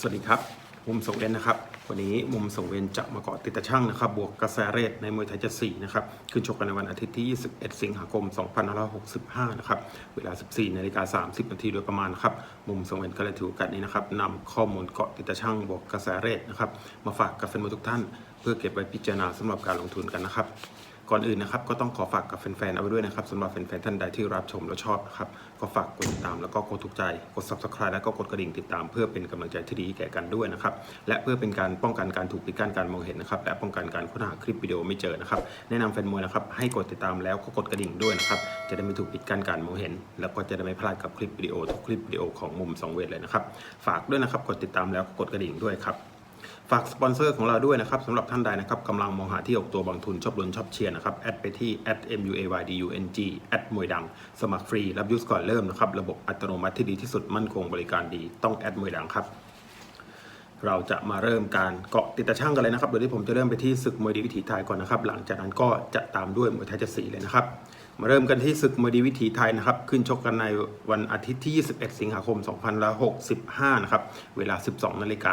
สวัสดีครับ มุมสงเวนนะครับ วันนี้มุมสงเวนจะมาเกาะติดตะช่างนะครับ บวกกระแสเรทในมวยไทยจะสี่นะครับ ขึ้นชกกันในวันอาทิตย์ที่ 21 สิงหาคม 2565 นะครับ เวลา 14นาฬิกา30 นาทีโดยประมาณนะครับ มุมสงเวนก็เลยถือโอกาสนี้นะครับนำข้อมูลเกาะติดตะช่างบวกกระแสเรทนะครับ มาฝากกับแฟนมวยทุกท่าน เพื่อเก็บไว้พิจารณาสำหรับการลงทุนกันนะครับ ก่อนอื่นนะครับก็ต้องขอฝากกับแฟนๆเอาไว้ด้วยนะครับสำหรับแฟนๆท่านใดที่รับชมและชอบนะครับก็ฝากกดติดตามแล้วก็กดถูกใจกด subscribe แล้วก็กดกระดิ่งติดตาม เพื่อเป็นกำลังใจที่ดีแก่กันด้วยนะครับและเพื่อเป็นการป้องกันการถูกปิดกั้นการมองเห็นนะครับและป้องกันการค้นหาคลิปวิดีโอไม่เจอนะครับแนะนำแฟนมวยนะครับให้กดติดตามแล้วก็กดกระดิ่งด้วยนะครับจะได้ไม่ถูกปิดกั้นการมองเห็น แล้วก็จะได้ไม่พลาดกับคลิปวิดีโอทุกคลิปวิดีโอของมุมสองเวทเลยนะครับฝากด้วยนะครับกดติดตามแล้วก็กดกระดิ่งด้วยครับ ฝากสปอนเซอร์ของเราด้วยนะครับสำหรับท่านใดนะครับกำลังมองหาที่ออกตัวบางทุนชอบลุ้นชอบเชียร์นะครับแอดไปที่ @muaydung แอดมวยดังสมัครฟรี รับยูสก่อนเริ่มนะครับ ระบบอัตโนมัติที่ดีที่สุดมั่นคงบริการดี ต้องแอดมวยดังครับ เราจะมาเริ่มการเกาะติดตะช่างกันเลยนะครับโดยที่ผมจะเริ่มไปที่ศึกมวยดีวิถีไทยก่อนนะครับ หลังจากนั้นก็จะตามด้วยมวยไทยจะสีเลยนะครับ มาเริ่มกันที่ศึกมวยดีวิถีไทยนะครับ ขึ้นชกกันในวันอาทิตย์ที่ 21 สิงหาคม2565 นะครับ เวลา 12 นาฬิกา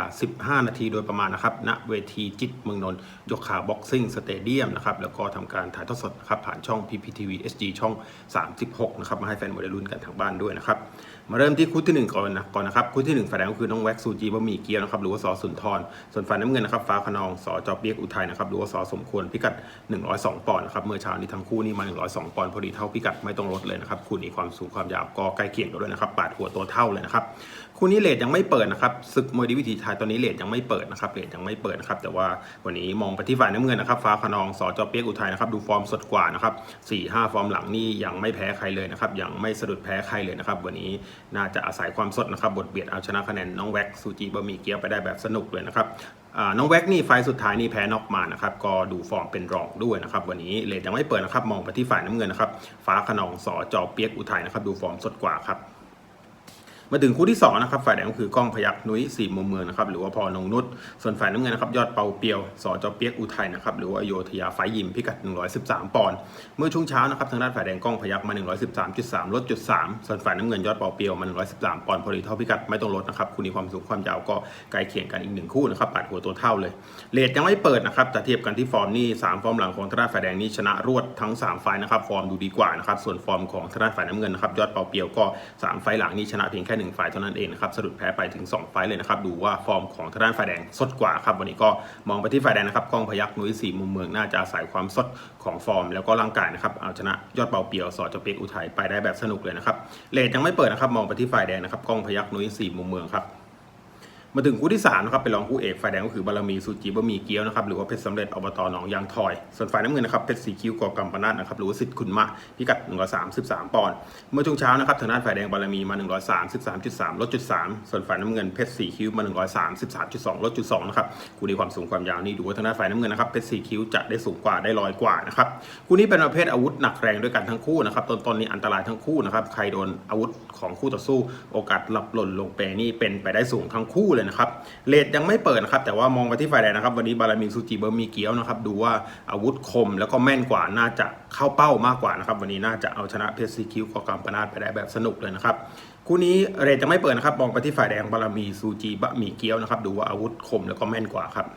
15 นาทีโดยประมาณนะครับ ณ เวทีจิตเมืองนนท์ยกขาบ็อกซิ่งสเตเดียมนะครับ แล้วก็ทำการถ่ายทอดสดนะครับ ผ่านช่อง PPTV HD ช่อง 36 นะครับ มาให้แฟนมวยได้ลุ้นกันทางบ้านด้วยนะครับ มาเริ่มที่คู่ที่ 1 ก่อนนะก่อนนะครับ คู่ที่ 1 ฝ่ายแดงก็คือน้องแว็กซูจีบะหมี่เกี๊ยวนะครับ หรือว่าสอสุนทร ส่วนฝ่ายน้ำเงินนะครับฟ้าขนองสอจอเปียกอุทัยนะครับ หรือว่าสอสมควรพิกัด 102 ปอนด์นะครับ เมื่อเช้านี้ทั้งคู่นี่มา 102 ปอนด์พอดีเท่าพิกัดไม่ต้องลดเลยนะครับคู่นี้ความสูงความยาวก็ใกล้เคียงกันด้วยนะครับปาดหัวตัวเท่าเลยนะครับคู่นี้เลทยังไม่เปิดนะครับศึกมวยดีวิถีไทยตอนนี้เลทยังไม่เปิดนะครับเลทยังไม่เปิดนะครับแต่ว่าวันนี้มองไปที่ฝ่ายน้ำเงินนะครับฟ้าขนองสอจอเปียกอุทัยนะครับดูฟอร์มสดกว่านะครับ4 5ฟอร์มหลังนี่ยังไม่แพ้ใครเลยนะครับยังไม่สะดุดแพ้ใครเลยนะครับวันนี้น่าจะอาศัยความสดนะครับบทเบียดเอาชนะคะแนนน้องแว็กซูจีบะหมี่เกี๊ยวไปได้แบบสนุกเลยนะครับ น้องแว็กนี่ไฟสุดท้ายนี่แพ้น็อกมานะครับก็ดูฟอร์มเป็นรองด้วยนะครับวันนี้เลทยังไม่เปิดนะครับมองไปที่ฝ่ายน้ำเงินนะครับฟ้าขนองสอจอเปียกอุทัยนะครับดูฟอร์มสดกว่าครับ มาถึงคู่ที่2นะครับฝ่ายแดงก็คือกล้องพยักนุ้ยสี่มุมเมืองนะครับหรือว่าพอนงนุชส่วนฝ่ายน้ำเงินนะครับยอดเปาเปียวสอจอเปียกอุทัยนะครับหรือว่าโยธยาไฟยิมพิกัด 113 ปอนด์เมื่อช่วงเช้านะครับทางด้านฝ่ายแดงกล้องพยักมา 113.3 ลดจุด3ส่วนฝ่ายน้ำเงินยอดเปาเปียวมา 113 ปอนด์พอดีเท่าพิกัดไม่ต้องลดนะครับคู่นี้ความสูงความยาวก็ใกล้เคียงกันอีกหนึ่งคู่นะครับปาดหัวตัวเท่าเลยเลทยังไม่เปิดนะครับแต่เทียบกันที่ฟอร์มนี่สามฟอร์มหลังของทางด้านฝ่ายแดงนี่ชนะรวดทั้งสามไฟนะครับฟอร์มดูดีกว่านะครับส่วนฟอร์มของทางด้านฝ่ายน้ำเงินนะครับยอดเปาเปียวก็สามไฟหลังนี่ชนะเพียงแค่หนึ่งไฟล์เท่านั้นเองนะครับสะดุดแพ้ไปถึง 2 ไฟล์เลยนะครับ ดูว่าฟอร์มของทางด้านฝ่ายแดงสดกว่าครับ วันนี้ก็มองไปที่ฝ่ายแดงนะครับกล้องพยักนุ้ยสีมุมเมืองน่าจะอาศัยความสดของฟอร์ม แล้วก็ร่างกายนะครับเอาชนะยอดเบาเปียวสอจเปกอุทัยไปได้แบบสนุกเลยนะครับเลทยังไม่เปิดนะครับมองไปที่ฝ่ายแดงนะครับกล้องพยักนุ้ยสีมุมเมืองครับ มาถึงคู่ที่3นะครับเป็นรองคู่เอกฝ่ายแดงก็คือบารมีสุจิบะมีเกี๊ยวนะครับหรือว่าเพชรสำเร็จอบตหนองยางทอย ส่วนฝ่ายน้ำเงินนะครับเพชรสีคิ้วกอกัมปนาตนะครับหรือว่าสิทธิ์ขุนมะพิกัด 133 ปอนด์เมื่อช่วงเช้านะครับทางด้านฝ่ายแดงบารมีมา 133.3 ลดจุด3ส่วนฝ่ายน้ำเงินเพชรสีคิ้วมา 133.2 ลดจุด2นะครับคู่นี้ความสูงความยาวนี่ดูว่าทางด้านฝ่ายน้ำเงินนะครับเพชรสีคิ้วจะได้สูงกว่าได้ลอยกว่านะครับคู่นี้เป็นประเภทอาวุธหนักแรงด้วยกันทั้งคู่นะครับต้นๆนี้อันตรายทั้งคู่นะครับใครโดนอาวุธของคู่ต่อสู้ โอกาสหลับหล่นลงไปนี่เป็นไปได้สูงทั้งคู่เลยนะครับเลทยังไม่เปิดนะครับแต่ว่ามองไปที่ฝ่ายแดงนะครับ วันนี้บารมีซูจิเบอร์มีเกียวนะครับดูว่าอาวุธคมแล้วก็แม่นกว่าน่าจะเข้าเป้ามากกว่านะครับวันนี้น่าจะเอาชนะเพชรซีคิวกอกัมปนาตไปได้แบบสนุกเลยนะครับคู่นี้เรทยังไม่เปิดนะครับมองไปที่ฝ่ายแดงบารมีซูจิบะมีเกียวนะครับดูว่าอาวุธคมแล้วก็แม่นกว่าครับ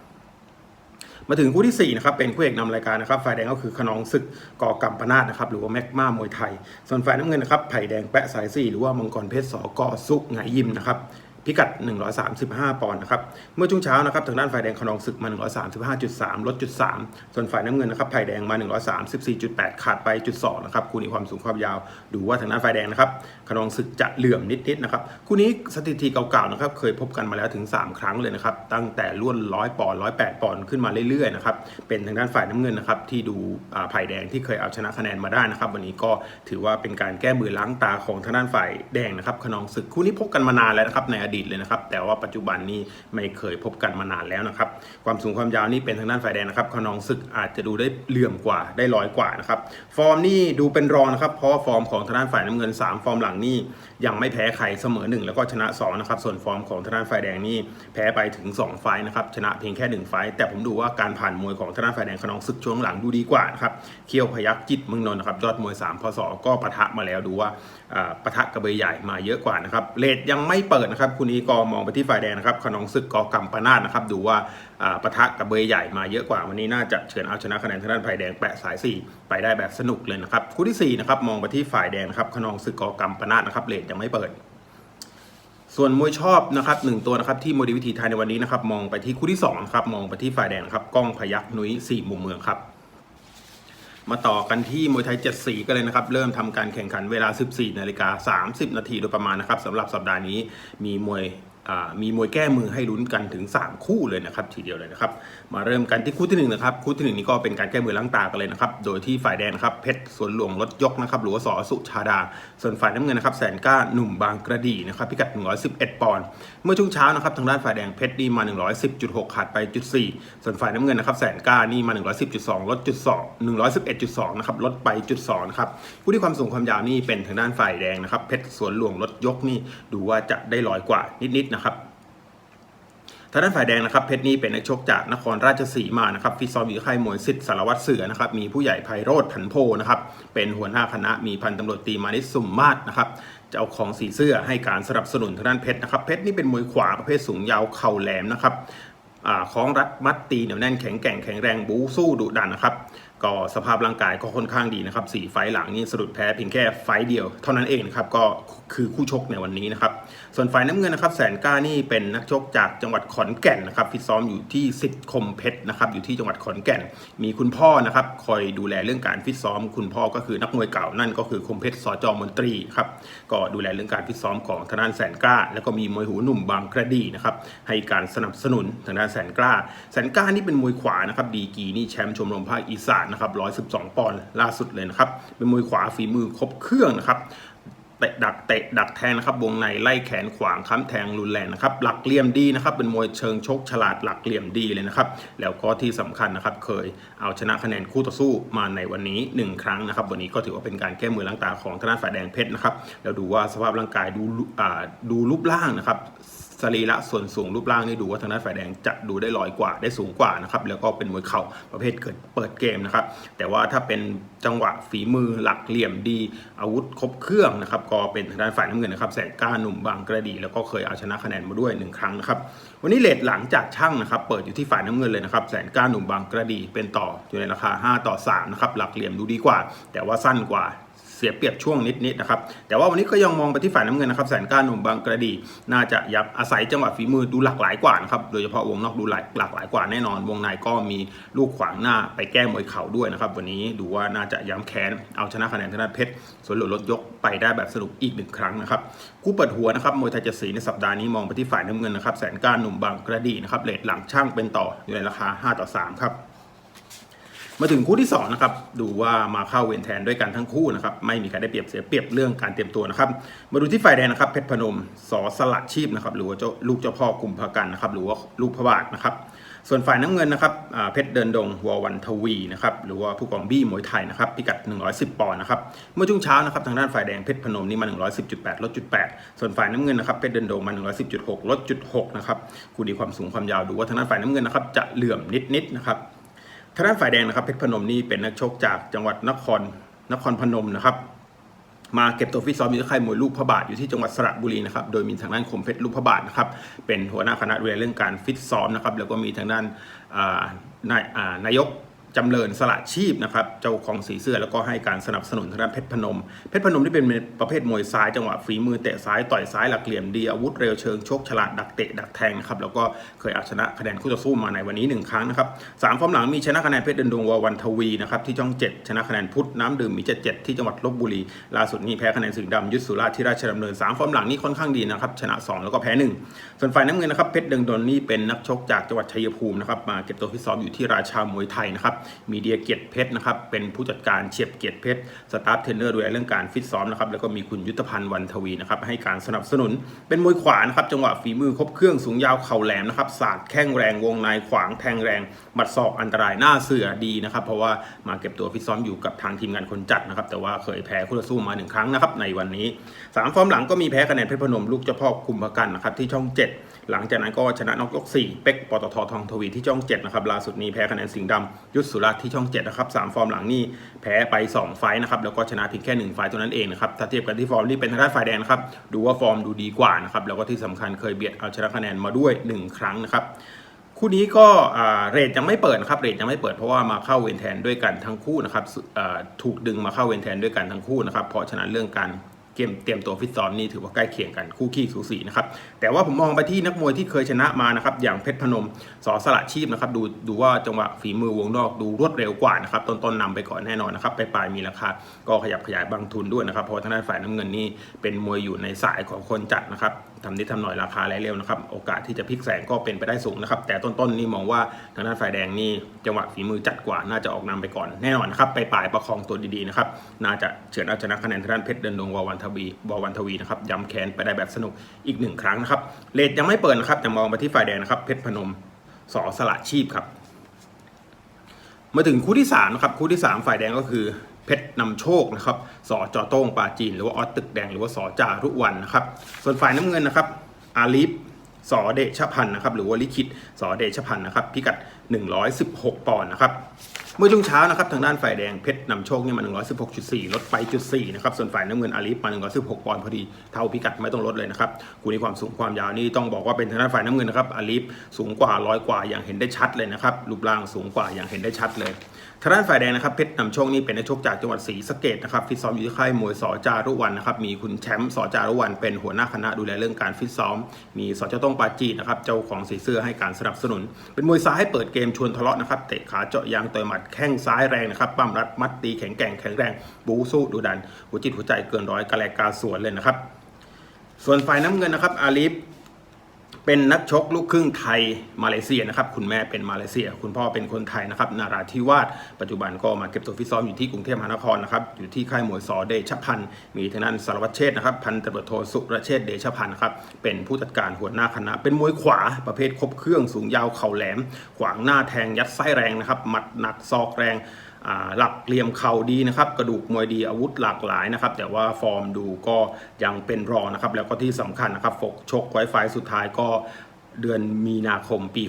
มาถึงคู่ที่4นะครับเป็นคู่เอกนำรายการนะครับฝ่ายแดงก็คือขนองศึกกอกัมปนาตนะครับหรือว่าแม็กมามวยไทย ส่วนฝ่ายน้ำเงินนะครับไผ่แดงแปะสายสี่หรือว่ามังกรเพชรสกอสุกไงยิมนะครับ พิกัด 135 ปอนด์นะครับ เมื่อช่วงเช้านะครับทางด้านฝ่ายแดงขนองศึกมา 135.3 ลดจุด 3 ส่วนฝ่ายน้ำเงินนะครับไผ่แดงมา 134.8 ขาดไปจุด2นะครับคู่นี้ความสูงความยาว ดูว่าทางด้านฝ่ายแดงนะครับขนองศึกจะเหลื่อมนิดๆนะครับคู่นี้สถิติเก่าๆนะครับเคยพบกันมาแล้วถึง 3 ครั้งเลยนะครับตั้งแต่ล้วน 100 ปอนด์108 ปอนด์ขึ้นมาเรื่อยๆนะครับเป็นทางด้านฝ่ายน้ำเงินนะครับที่ดูอ่าไผ่แดงที่เคยเอาชนะคะแนนมาได้นะครับ วันนี้ก็ถือว่าเป็นการแก้มือล้างตาของทางด้านฝ่ายแดงนะครับขนองศึกคู่นี้พบกันมานานแล้วนะครับในอดีตเลยนะครับ แต่ว่าปัจจุบันนี้ไม่เคยพบกันมานานแล้วนะครับ ความสูงความยาวนี่เป็นทางด้านฝ่ายแดงนะครับขนองศึกอาจจะดูได้เหลื่อมกว่าได้ร้อยกว่านะครับ ฟอร์มนี่ดูเป็นรองนะครับ เพราะฟอร์มของทางด้านฝ่ายน้ำเงิน 3 ฟอร์มหลังนี่ยังไม่แพ้ใครเสมอ 1 แล้วก็ชนะ2นะครับส่วนฟอร์มของทาน้านฝ่ายแดงนี่แพ้ไปถึง 2 ไฟล์นะครับชนะเพียงแค่ 1 ไฟล์แต่ผมดูว่าการผ่านมวยของทาน้านฝ่ายแดงขนองศึกช่วงหลังดูดีกว่านะครับเคียวพยักจิตมืองนนท์นะครับยอดมวย3พศก็ปะทะมาแล้วดูว่าปะทะกระเบยใหญ่มาเยอะกว่านะครับเลทยังไม่เปิดนะครับคุณนี้ก็มองไปที่ฝ่ายแดงนะครับขนองศึกกอกำปนาดนะครับดูว่าปะทะกระเบย์ใหญ่มาเยอะกว่าวันนี้น่าจะเฉือนเอาชนะคะแนนทางด้านฝ่ายแดงแปะสาย 4 ไปได้แบบสนุกเลยนะครับคู่ที่4นะครับมองไปที่ฝ่ายแดงครับขนองศึกกอกำปนาดนะครับเลทยังไม่เปิด ส่วนมวยชอบนะครับหนึ่งตัวนะครับที่โมดีวิธีไทยในวันนี้นะครับมองไปที่คู่ที่2นะครับมองไปที่ฝ่ายแดงครับกล้องพยักนุ้ยสี่มุมเมืองครับมาต่อกันที่มวยไทย 7 สีกันเลยนะครับ เริ่มทำการแข่งขันเวลา 14 นาฬิกา 30 นาทีโดยประมาณนะครับสำหรับสัปดาห์นี้มีมวย มีมวยแก้มือให้ลุ้นกันถึง 3 คู่เลยนะครับทีเดียวเลยนะครับมาเริ่มกันที่คู่ที่1นนะครับคู่ที่หนึ่งนี้ก็เป็นการแก้มือล้างตากันเลยนะครับโดยที่ฝ่ายแดงครับเพชรสวนหลวงรถยกนะครับหรือว่าสอสุชาดา ส่วนฝ่ายน้ำเงินนะครับแสนก้าหนุ่มบางกระดีนะครับพิกัด 111 ปอนด์เมื่อช่วงเช้านะครับทางด้านฝ่ายแดงเพชรนี่มา 110.6 ขาดไปจุด4ส่วนฝ่ายน้ำเงินนะครับแสนก้านี่มา 110.2 ลดจุด2 111.2นะครับลดไปจุด2นะครับผู้ที่ความสูงความยาวนี่เป็นทางด้านฝ่ายแดงนะครับเพชรสวนหลวงรถยกนี่ดูว่าจะได้ลอยกว่านิดๆนะครับทางด้านฝ่ายแดงนะครับเพชรนี่เป็นนักชกจากนครราชสีมานะครับฟิซอมอยู่ค่ายมวยสิทธิ์สารวัตรเสือนะครับมีผู้ใหญ่ไพโรธผันโพนะครับเป็นหัวหน้าคณะมีพันตำรวจตีมานิสุมมาศนะครับเจ้าของสีเสื้อให้การสนับสนุนทางด้านเพชรนะครับเพชรนี่เป็นมวยขวาประเภทสูงยาวเข่าแหลมนะครับอ่าของรัดมัดตีเหนียวแน่นแข็งแกร่งแข็งแรงบู๊สู้ดุดันนะครับก็สภาพร่างกายก็ค่อนข้างดีนะครับสี่ไฟหลังนี่สะดุดแพ้เพียงแค่ไฟเดียว เท่านั้นเองนะครับก็คือคู่ชกในวันนี้นะครับ ส่วนฝ่ายน้ำเงินนะครับแสนก้านี่เป็นนักชกจากจังหวัดขอนแก่นนะครับฟิตซ้อมอยู่ที่สิทธิ์คมเพชรนะครับอยู่ที่จังหวัดขอนแก่น มีคุณพ่อนะครับคอยดูแลเรื่องการฟิตซ้อม คุณพ่อก็คือนักมวยเก่านั่นก็คือคมเพชรสจมนตรีครับก็ดูแลเรื่องการฟิตซ้อมของทางด้านแสนกล้า แล้วก็มีมวยหูหนุ่มบางกระดีนะครับให้การสนับสนุนทางด้านแสนกล้า แสนกล้านี่เป็นมวยขวานะครับดีกีนี่แชมป์ชมรมภาคอีสานนะครับ112 ปอนด์ล่าสุดเลยนะครับเป็นมวยขวาฝีมือครบเครื่องนะครับ เตะดักเตะดักแทงนะครับวงในไล่แขนขวางค้ำแทงรุนแรงนะครับหลักเหลี่ยมดีนะครับเป็นมวยเชิงชกฉลาดหลักเหลี่ยมดีเลยนะครับแล้วก็ที่สำคัญนะครับเคยเอาชนะคะแนนคู่ต่อสู้มาในวันนี้ 1 ครั้งนะครับวันนี้ก็ถือว่าเป็นการแก้มือล้างตาของทนายฝ่ายแดงเพชรนะครับแล้วดูว่าสภาพร่างกายดูดูรูปร่างนะครับ สรีระส่วนสูงรูปร่างนี่ดูว่าทางด้านฝ่ายแดงจะดูได้ลอยกว่าได้สูงกว่านะครับแล้วก็เป็นมวยเข่าประเภทเกิดเปิดเกมนะครับแต่ว่าถ้าเป็นจังหวะฝีมือหลักเหลี่ยมดี อาวุธครบเครื่องนะครับก็เป็นทางด้านฝ่ายน้ำเงินนะครับแสนกล้าหนุ่มบางกระดี แล้วก็เคยเอาชนะคะแนนมาด้วยหนึ่งครั้งนะครับวันนี้เลทหลังจากช่างนะครับเปิดอยู่ที่ฝ่ายน้ำเงินเลยนะครับแสนกล้าหนุ่มบางกระดีเป็นต่ออยู่ในราคา 5 ต่อ3นะครับหลักเหลี่ยมดูดีกว่า แต่ว่าสั้นกว่า เสียเปรียบช่วงนิดๆนะครับ แต่ว่าวันนี้ก็ยังมองไปที่ฝ่ายน้ำเงินนะครับแสนก้าหนุ่มบางกระดี น่าจะยับอาศัยจังหวะฝีมือดูหลากหลายกว่านะครับ โดยเฉพาะวงนอกดูหลายหลากหลายกว่าแน่นอน วงในก็มีลูกขวางหน้าไปแก้มวยเข่าด้วยนะครับ วันนี้ดูว่าน่าจะย้ำแค้นเอาชนะคะแนนทางด้าเพชรส่วนหลุดลดยกไปได้แบบสนุกอีกหนึ่งครั้งนะครับคู่เปิดหัวนะครับมวยไทยเจ็ดสีในสัปดาห์นี้มองไปที่ฝ่ายน้ำเงินนะครับแสนก้าหนุ่มบางกระดีนะครับเลทหลังช่างเป็นต่ออยู่ในราคา 5 ต่อ 3 ครับ มาถึงคู่ที่2นะครับดูว่ามาเข้าเวรแทนด้วยกันทั้งคู่นะครับไม่มีใครได้เปรียบเสียเปรียบเรื่องการเตรียมตัวนะครับ มาดูที่ฝ่ายแดงนะครับเพชรพนมสอสลัดชีพนะครับหรือว่าเจ้าลูกเจ้าพ่อกุมภกันนะครับหรือว่าลูกพระบาทนะครับส่วนฝ่ายน้ำเงินนะครับเพชรเดินดงวอวันทวีนะครับหรือว่าผู้กองบี้มวยไทยนะครับพิกัด 110 ปอนด์นะครับเมื่อช่วงเช้านะครับทางด้านฝ่ายแดงเพชรพนมนี่มา 110.8 ลดจุด8ส่วนฝ่ายน้ำเงินนะครับเพชรเดินดงมา 110.6 ลดจุด6นะครับคู่ดีความสูงความยาวดูว่าทางด้านฝ่ายน้ำเงินนะครับจะเหลื่อมนิดๆนะครับ ทางด้านฝ่ายแดงนะครับเพชรพนมนี่เป็นนักชกจากจังหวัดนครนครพนมนะครับมาเก็บตัวฟิตซ้อมอยู่ที่ค่ายมวยลูกพระบาทอยู่ที่จังหวัดสระบุรีนะครับ โดยมีทางด้านคมเพชรลูกพระบาทนะครับ เป็นหัวหน้าคณะเรียนเรื่องการฟิตซ้อมนะครับ แล้วก็มีทางด้านนายนายก จำเริญสละชีพนะครับเจ้าของสีเสื้อแล้วก็ให้การสนับสนุนทางด้านเพชรพนม เพชรพนมที่เป็นประเภทมวยซ้ายจังหวะฝีมือเตะซ้ายต่อยซ้ายหลักเหลี่ยมดีอาวุธเร็วเชิงชกฉลาดดักเตะดักแทงนะครับแล้วก็เคยเอาชนะคะแนนคู่ต่อสู้มาในวันนี้หนึ่งครั้งนะครับสามฟอร์มหลังมีชนะคะแนนเพชรเดินดวงวาวันทวีนะครับที่ช่อง 7 ชนะคะแนนพุทธน้ำดื่มมี77ที่จังหวัดลบบุรีล่าสุดนี้แพ้คะแนนสิงห์ดำยุทธสุราที่ราชดำเนินสามฟอร์มหลังนี่ค่อนข้างดีนะครับชนะ 2 แล้วก็แพ้1ส่วนฝ่ายน้ำเงินนะครับเพชรเดินดนนี่เป็นนักชกจากจังหวัดชัยภูมินะครับมาเก็บตัวฟิตซ้อมอยู่ที่ราชามวยไทยนะครับมีเดียเกียรติเพชรนะครับเป็นผู้จัดการเฉียบเกียรติเพชรสตาฟเทรนเนอร์ดูแลเรื่องการฟิตซ้อมนะครับแล้วก็มีคุณยุทธพันธ์วันทวีนะครับให้การสนับสนุน เป็นมวยขวานะครับจังหวะฝีมือครบเครื่องสูงยาวเข่าแหลมนะครับศาสตร์แข้งแรงวงในขวางแทงแรงหมัดศอกอันตรายหน้าเสือดีนะครับเพราะว่ามาเก็บตัวฟิตซ้อมอยู่กับทางทีมงานคนจัดนะครับแต่ว่าเคยแพ้คู่ต่อสู้มาหนึ่งครั้งนะครับในวันนี้สามฟอร์มหลังก็มีแพ้คะแนนเพชรพนมลูกเจ้าพ่อคุมพกันนะครับที่ช่อง 7 หลังจากนั้นก็ชนะน็อกยก4เป็กปตททองทวีที่ช่อง7นะครับล่าสุดนี้แพ้คะแนนสิงห์ดำยุทธสุราษฎร์ที่ช่อง7นะครับสามฟอร์มหลังนี่แพ้ไป 2 ไฟต์นะครับแล้วก็ชนะเพียงแค่ 1 ไฟต์ตัวนั้นเองนะครับถ้าเทียบกันที่ฟอร์มนี่เป็นทางด้านฝ่ายแดงครับดูว่าฟอร์มดูดีกว่านะครับแล้วก็ที่สำคัญเคยเบียดเอาชนะคะแนนมาด้วย 1 ครั้งนะครับคู่นี้ก็เรทยังไม่เปิดครับเรทยังไม่เปิดเพราะว่ามาเข้าเวนแทนด้วยกันทั้งคู่นะครับถูกดึงมาเข้าเวนแทนด้วยกันทั้งคู่นะครับเพราะฉะนั้นเรื่องการ เกมเตรียมตัวฟิตซ้อมนี่ถือว่าใกล้เคียงกันคู่ขี้สูสีนะครับแต่ว่าผมมองไปที่นักมวยที่เคยชนะมานะครับอย่างเพชรพนมสอสละชีพนะครับดูดูว่าจังหวะฝีมือวงนอกดูรวดเร็วกว่านะครับต้นๆนนำไปก่อนแน่นอนนะครับไปปลายมีราคาก็ขยับขยายบางทุนด้วยนะครับเพราะทางด้านฝ่ายน้ำเงินนี่เป็นมวยอยู่ในสายของคนจัดนะครับทำนิดทำหน่อยราคาไหลเร็วนะครับ โอกาสที่จะพลิกแสงก็เป็นไปได้สูงนะครับ แต่ต้นๆนี่มองว่าทางด้านฝ่ายแดงนี่จังหวะฝีมือจัดกว่าน่าจะออกนำไปก่อนแน่นอนนะครับ ไปปลายประคองตัวดีๆนะครับ น่าจะเฉือนเอาชนะคะแนนทางด้านเพชรเดินดงวาวันทวีวาวันทวีนะครับย้ำแค้นไปได้แบบสนุกอีกหนึ่งครั้งนะครับเลทยังไม่เปิดนะครับแต่มองไปที่ฝ่ายแดงนะครับเพชรพนมสอสละชีพครับมาถึงคู่ที่3นะครับคู่ที่ 3 ฝ่ายแดงก็คือ เพชรนำโชคนะครับสอจอโต้งปาจีน หรือว่าออสตึกแดง หรือว่าสอจารุวันนะครับ ส่วนฝ่ายน้ำเงินนะครับอาลีฟสอเดชพันธ์นะครับหรือว่าลิขิตสอเดชพันธ์นะครับพิกัด 116 ปอนด์นะครับ เมื่อช่วงเช้านะครับทางด้านฝ่ายแดงเพชรนำโชคเนี่ยมา 116.4 ลดไปจุด4นะครับ ส่วนฝ่ายน้ำเงินอาลีฟมา 116 ปอนด์พอดี เท่าพิกัดไม่ต้องลดเลยนะครับคู่นี้ความสูงความยาวนี่ต้องบอกว่าเป็นทางด้านฝ่ายน้ำเงินนะครับอาลีฟสูงกว่าร้อยกว่าอย่างเห็นได้ชัดเลยนะครับ รูปร่างสูงกว่าอย่างเห็นได้ชัดเลยทางด้านฝ่ายแดงนะครับเพชรนำโชคนี่เป็นนักชกจากจังหวัดศรีสะเกดนะครับฟิตซ้อมอยู่ที่ค่ายมวยสอจารุวันนะครับมีคุณแชมป์สอจารุวันเป็นหัวหน้าคณะดูแลเรื่องการฟิตซ้อม มีสอเจ้าต้องปาจีนะครับเจ้าของสีเสื้อให้การสนับสนุน เป็นมวยซ้ายเปิดเกมชวนทะเลาะนะครับเตะขาเจาะยางต่อยหมัดแข้งซ้ายแรงนะครับปั้มรัดมัดตีแข็งแกร่งแข็งแรงบูสู้ดุดันหัวจิตหัวใจเกินร้อยกระแลกกาสวนเลยนะครับ ส่วนฝ่ายน้ำเงินนะครับอาลีฟ เป็นนักชกลูกครึ่งไทยมาเลเซียนะครับคุณแม่เป็นมาเลเซีย คุณพ่อเป็นคนไทยนะครับนาราธิวาสปัจจุบันก็มาเก็บตัวฟิตซ้อมอยู่ที่กรุงเทพมหานครนะครับอยู่ที่ค่ายมวยสอเดชพันธ์มีทางด้านสารวัตรเชษนะครับพันตำรวจโทสุรเชษเดชพันธ์นะครับเป็นผู้จัดการหัวหน้าคณะ เป็นมวยขวาประเภทครบเครื่องสูงยาวเข่าแหลม ขวางหน้าแทงยัดไส้แรงนะครับหมัดหนักซอกแรง หลักเหลี่ยมเข่าดีนะครับกระดูกมวยดีอาวุธหลากหลายนะครับแต่ว่าฟอร์มดูก็ยังเป็นรองนะครับแล้วก็ที่สำคัญนะครับฟกชกไว้ไฟสุดท้ายก็เดือนมีนาคมปี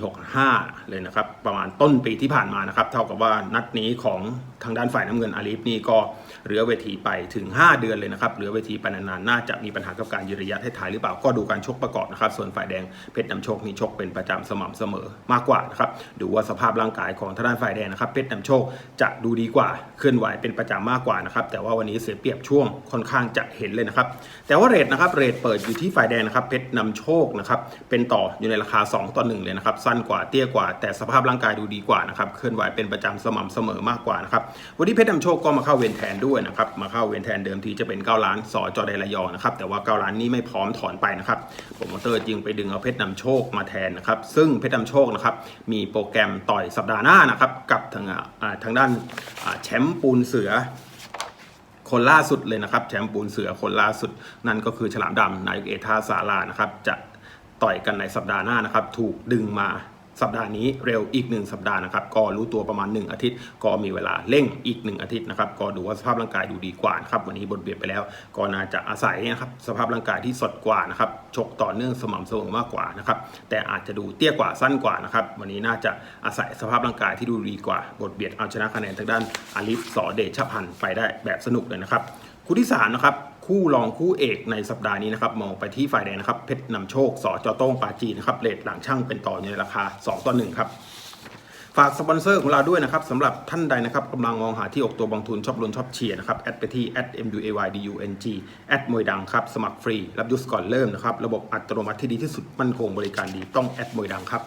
65 เลยนะครับ ประมาณต้นปีที่ผ่านมานะครับ เท่ากับว่านัดนี้ของทางด้านฝ่ายน้ำเงินอาลีฟนี่ก็ เหลือเวทีไปถึง 5 เดือนเลยนะครับเหลือเวทีไปนานๆน่าจะมีปัญหากับการยืนระยะท้ายหรือเปล่าก็ดูการชกประกอบนะครับส่วนฝ่ายแดงเพชรนำโชคนี่ชกเป็นประจำสม่ำเสมอมากกว่านะครับดูว่าสภาพร่างกายของทางด้านฝ่ายแดงนะครับเพชรนำโชคจะดูดีกว่าเคลื่อนไหวเป็นประจำมากกว่านะครับแต่ว่าวันนี้เสียเปรียบช่วงค่อนข้างจะเห็นเลยนะครับแต่ว่าเรทนะครับเรทเปิดอยู่ที่ฝ่ายแดงนะครับเพชรนำโชคนะครับเป็นต่ออยู่ในราคา 2 ต่อ 1 เลยนะครับสั้นกว่าเตี้ยกว่า แต่สภาพร่างกายดูดีกว่านะครับเคลื่อนไหวเป็นประจำสม่ำเสมอมากกว่านะครับวันนี้เพชรนำโชคก็มาเข้าเวรแทนด้วยนะครับมาเข้าเวรแทนเดิมทีจะเป็น 9 ล้านสอจอไดระยองนะครับแต่ว่า 9 ล้านนี้ไม่พร้อมถอนไปนะครับโปรโมเตอร์จึงไปดึงเอาเพชรนำโชคมาแทนนะครับซึ่งเพชรนำโชคนะครับมีโปรแกรมต่อยสัปดาห์หน้านะครับกับทางทางด้านแชมป์ปูนเสือคนล่าสุดเลยนะครับแชมป์ปูนเสือคนล่าสุด นั่นก็คือฉลามดำนายกเอท่าสารานะครับจะต่อยกันในสัปดาห์หน้านะครับ ถูกดึงมา สัปดาห์นี้เร็วอีกหนึ่งสัปดาห์นะครับก็รู้ตัวประมาณ 1 อาทิตย์ ก็มีเวลาเร่งอีก 1 อาทิตย์นะครับก็ดูว่าสภาพร่างกายดูดีกว่านะครับวันนี้บทเบียดไปแล้ว ก็น่าจะอาศัยนะครับสภาพร่างกายที่สดกว่านะครับชกต่อเนื่องสม่ำเสมอมากกว่านะครับแต่อาจจะดูเตี้ยกว่าสั้นกว่านะครับวันนี้น่าจะอาศัยสภาพร่างกายที่ดูดีกว่า บทเบียดเอาชนะคะแนนทางด้านอาลิฟสอเดชพันธ์ไปได้แบบสนุกเลยนะครับคู่ที่3นะครับ คู่รองคู่เอกในสัปดาห์นี้นะครับมองไปที่ฝ่ายแดงนะครับเพชรนำโชคสอจอต้งปาจีนะครับเลทหลังช่างเป็นต่อในราคา 2 ต่อ1ครับฝากสปอนเซอร์ของเราด้วยนะครับสำหรับท่านใดนะครับกำลังมองหาที่ออกตัวบางทุนชอบลุ้นชอบเชียร์นะครับแอดไปที่ @muaydung แอดมวยดังครับ สมัครฟรี รับยุสก่อนเริ่มนะครับ ระบบอัตโนมัติที่ดีที่สุดมั่นคงบริการดีต้องแอดมวยดังครับ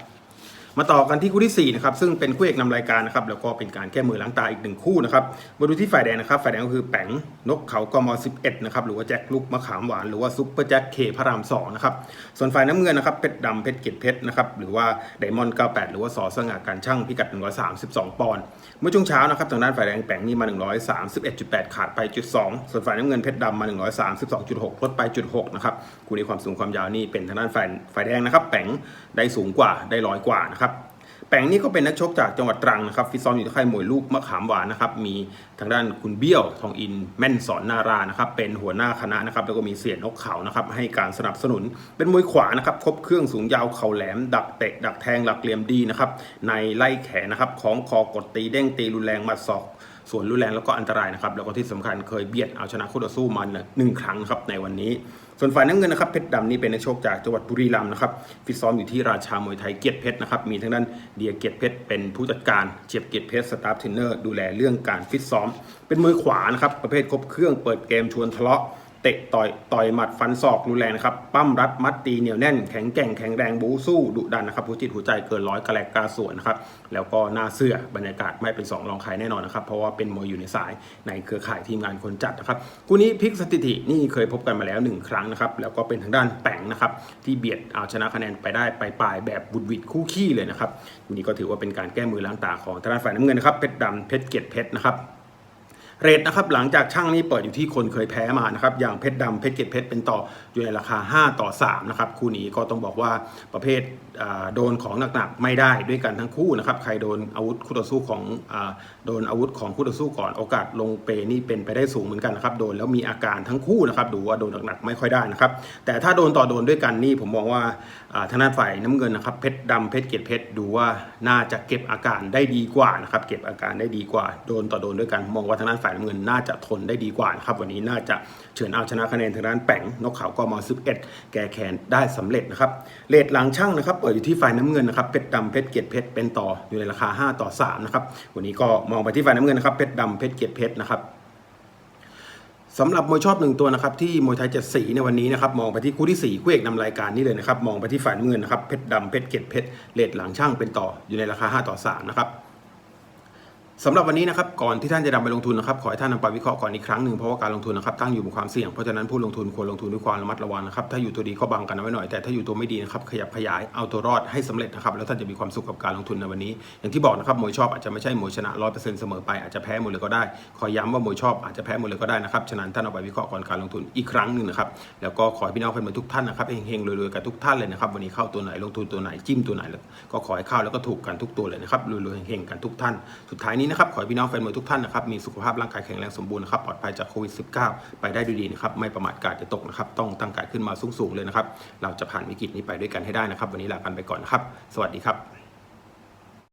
มาต่อกันที่คู่ที่4นะครับซึ่งเป็นคู่เอกนำรายการนะครับแล้วก็เป็นการแก้มือล้างตาอีกหนึ่งคู่นะครับมาดูที่ฝ่ายแดงนะครับฝ่ายแดงก็คือแป๋งนกเขากม11นะครับหรือว่าแจ็คลูกมะขามหวานหรือว่าซุปเปอร์แจ็คเคพระราม2นะครับส่วนฝ่ายน้ำเงินนะครับเพชรดำเพชรเกตเพชรนะครับหรือว่าไดมอนด์98หรือว่าสอสง่าการช่างพิกัด 132 ปอนด์เมื่อช่วงเช้านะครับทางด้านฝ่ายแดงแป๋งนี่มา 131.8 ขาดไปจุด2ส่วนฝ่ายน้ำเงินเพชรดำมา 132.6 ลดไปจุด6นะครับคู่นี้ความสูงความยาวนี่เป็นทางด้านฝ่ายฝ่ายแดงนะครับแป๋งได้สูงกว่าได้ร้อยกว่านะครับ แปงนี่ก็เป็นนักชกจากจังหวัดตรังนะครับฟิตซ้อมอยู่ที่ค่ายมวยลูกมะขามหวานนะครับมีทางด้านคุณเบี้ยวทองอินแม่นสอนนารานะครับเป็นหัวหน้าคณะนะครับแล้วก็มีเสียนกเขานะครับให้การสนับสนุน เป็นมวยขวานะครับครบเครื่องสูงยาวเข่าแหลม ดักเตะ ดักแทงหลักเหลี่ยมดีนะครับในไล่แขนนะครับของคอกดตีเด้งตีรุนแรงมัดศอกส่วนรุนแรงแล้วก็อันตรายนะครับแล้วก็ที่สำคัญเคยเบียดเอาชนะคู่ต่อสู้มันหนึ่งครั้งครับในวันนี้ ส่วนฝ่ายน้ำเงินนะครับเพชรดำนี่เป็นนักชกจากจังหวัดบุรีรัมย์นะครับฟิตซ้อมอยู่ที่ราชามวยไทยเกียรติเพชรนะครับมีทั้งด้านเดียเกียรติเพชรเป็นผู้จัดการเจียบเกียรติเพชรสตาฟเทรนเนอร์ดูแลเรื่องการฟิตซ้อม เป็นมือขวานะครับประเภทครบเครื่องเปิดเกมชวนทะเลาะ เตะต่อยต่อยหมัดฟันศอกรุนแรงนะครับปั้มรัดมัดตีเหนียวแน่นแข็งแกร่งแข็งแรงบูสู้ดุดันนะครับหัวจิตหัวใจเกินร้อยกระแลกกาสวนนะครับแล้วก็หน้าเสื้อบรรยากาศไม่เป็นสองรองใครแน่นอนนะครับเพราะว่าเป็นมวยอยู่ในสายในเครือข่ายทีมงานคนจัดนะครับคู่นี้พลิกสถิตินี่เคยพบกันมาแล้วหนึ่งครั้งนะครับแล้วก็เป็นทางด้านแป่งนะครับที่เบียดเอาชนะคะแนนไปได้ไปปลายแบบบุดวิดคู่ขี้เลยนะครับคู่นี้ก็ถือว่าเป็นการแก้มือล้างตาของทางด้านฝ่ายน้ำเงินนะครับเพชรดำเพชรเกียรติเพชรนะครับ เรทนะครับหลังจากช่างนี้เปิดอยู่ที่คนเคยแพ้มานะครับอย่างเพชรดำเพชรเกตเพชรเป็นต่ออยู่ในราคา 5 ต่อ 3 นะครับ คู่นี้ก็ต้องบอกว่าประเภทโดนของหนักๆไม่ได้ด้วยกันทั้งคู่นะครับใครโดนอาวุธคู่ต่อสู้ของอโดนอาวุธของคู่ต่อสู้ก่อนโอกาสลงเปนี่เป็นไปได้สูงเหมือนกันนะครับโดนแล้วมีอาการทั้งคู่นะครับดูว่าโดนหนักๆไม่ค่อยได้นะครับแต่ถ้าโดนต่อโดนด้วยกันนี่ผมมองว่าทางด้านฝ่ายน้ำเงินนะครับเพชรดำเพชรเกตเพชรดูว่าน่าจะเก็บอาการได้ดีกว่านะครับเก็บอาการได้ดีกว่าโดนต่อโดนด้วยกันมองว่าทางด้านฝ่ายน้ำเงินน่าจะทนได้ดีกว่านะครับวันนี้น่าจะเฉือนเอาชนะคะแนนทางด้านแป่งนกขาวก็มา11 แก่แขนได้สำเร็จนะครับเลทหลังช่างนะครับเปิดอยู่ที่ฝ่ายน้ำเงินนะครับเพชรดำเพชรเกียรติเพชรเป็นต่ออยู่ในราคา 5 ต่อ3นะครับวันนี้ก็มองไปที่ฝ่ายน้ำเงินนะครับเพชรดำเพชรเกียรติเพชรนะครับสำหรับมวยชอบหนึ่งตัวนะครับที่มวยไทยเจ็ดสีในวันนี้นะครับมองไปที่คู่ที่สี่คู่เอกนำรายการนี้เลยนะครับมองไปที่ฝ่ายน้ำเงินนะครับเพชรดำเพชรเกียรติเพชรเลทหลังช่างเป็นต่ออยู่ในราคา 5 ต่อ3นะครับ สำหรับวันนี้นะครับก่อนที่ท่านจะนำไปลงทุนนะครับขอให้ท่านนำไปวิเคราะห์ก่อนอีกครั้งหนึ่งเพราะว่าการลงทุนนะครับตั้งอยู่บนความเสี่ยงเพราะฉะนั้นผู้ลงทุนควรลงทุนด้วยความระมัดระวังนะครับถ้าอยู่ตัวดีก็บังกันเอาไว้หน่อยแต่ถ้าอยู่ตัวไม่ดีนะครับขยับขยายเอาตัวรอดให้สำเร็จนะครับแล้วท่านจะมีความสุขกับการลงทุนในวันนี้ อย่างที่บอกนะครับมวยชอบอาจจะไม่ใช่มวยชนะร้อยเปอร์เซ็นต์เสมอไปอาจจะแพ้หมดเลยก็ได้ขอย้ำว่ามวยชอบอาจจะแพ้หมดเลยก็ได้นะครับฉะนั้นท่านเอาไปวิเคราะห์ก่อนการลงทุนอีกครั้งหนึ่งนะครับแล้วก็ขอให้พี่น้องแฟนมวยทุกท่านนะครับเฮงๆรวยๆกันทุกท่านเลยนะครับวันนี้เข้าตัวไหนลงทุนตัวไหนจิ้มตัวไหนแล้วก็ขอให้เข้าแล้วก็ถูกกันทุกตัวเลยนะครับรวยๆเฮงๆกันทุกท่านสุดท้ายนี้นะครับขอให้พี่น้องแฟนมวยทุกท่านนะครับมีสุขภาพร่างกายแข็งแรงสมบูรณ์นะครับปลอดภัยจากโควิด -19 ไปได้ด้วยดีนะครับไม่ประมาทกาดจะตกนะครับต้องตั้งกาดขึ้นมาสูงๆเลยนะครับเราจะผ่านวิกฤตนี้ไปด้วยกันให้ได้นะครับ วันนี้ลากันไปก่อนนะครับ สวัสดีครับ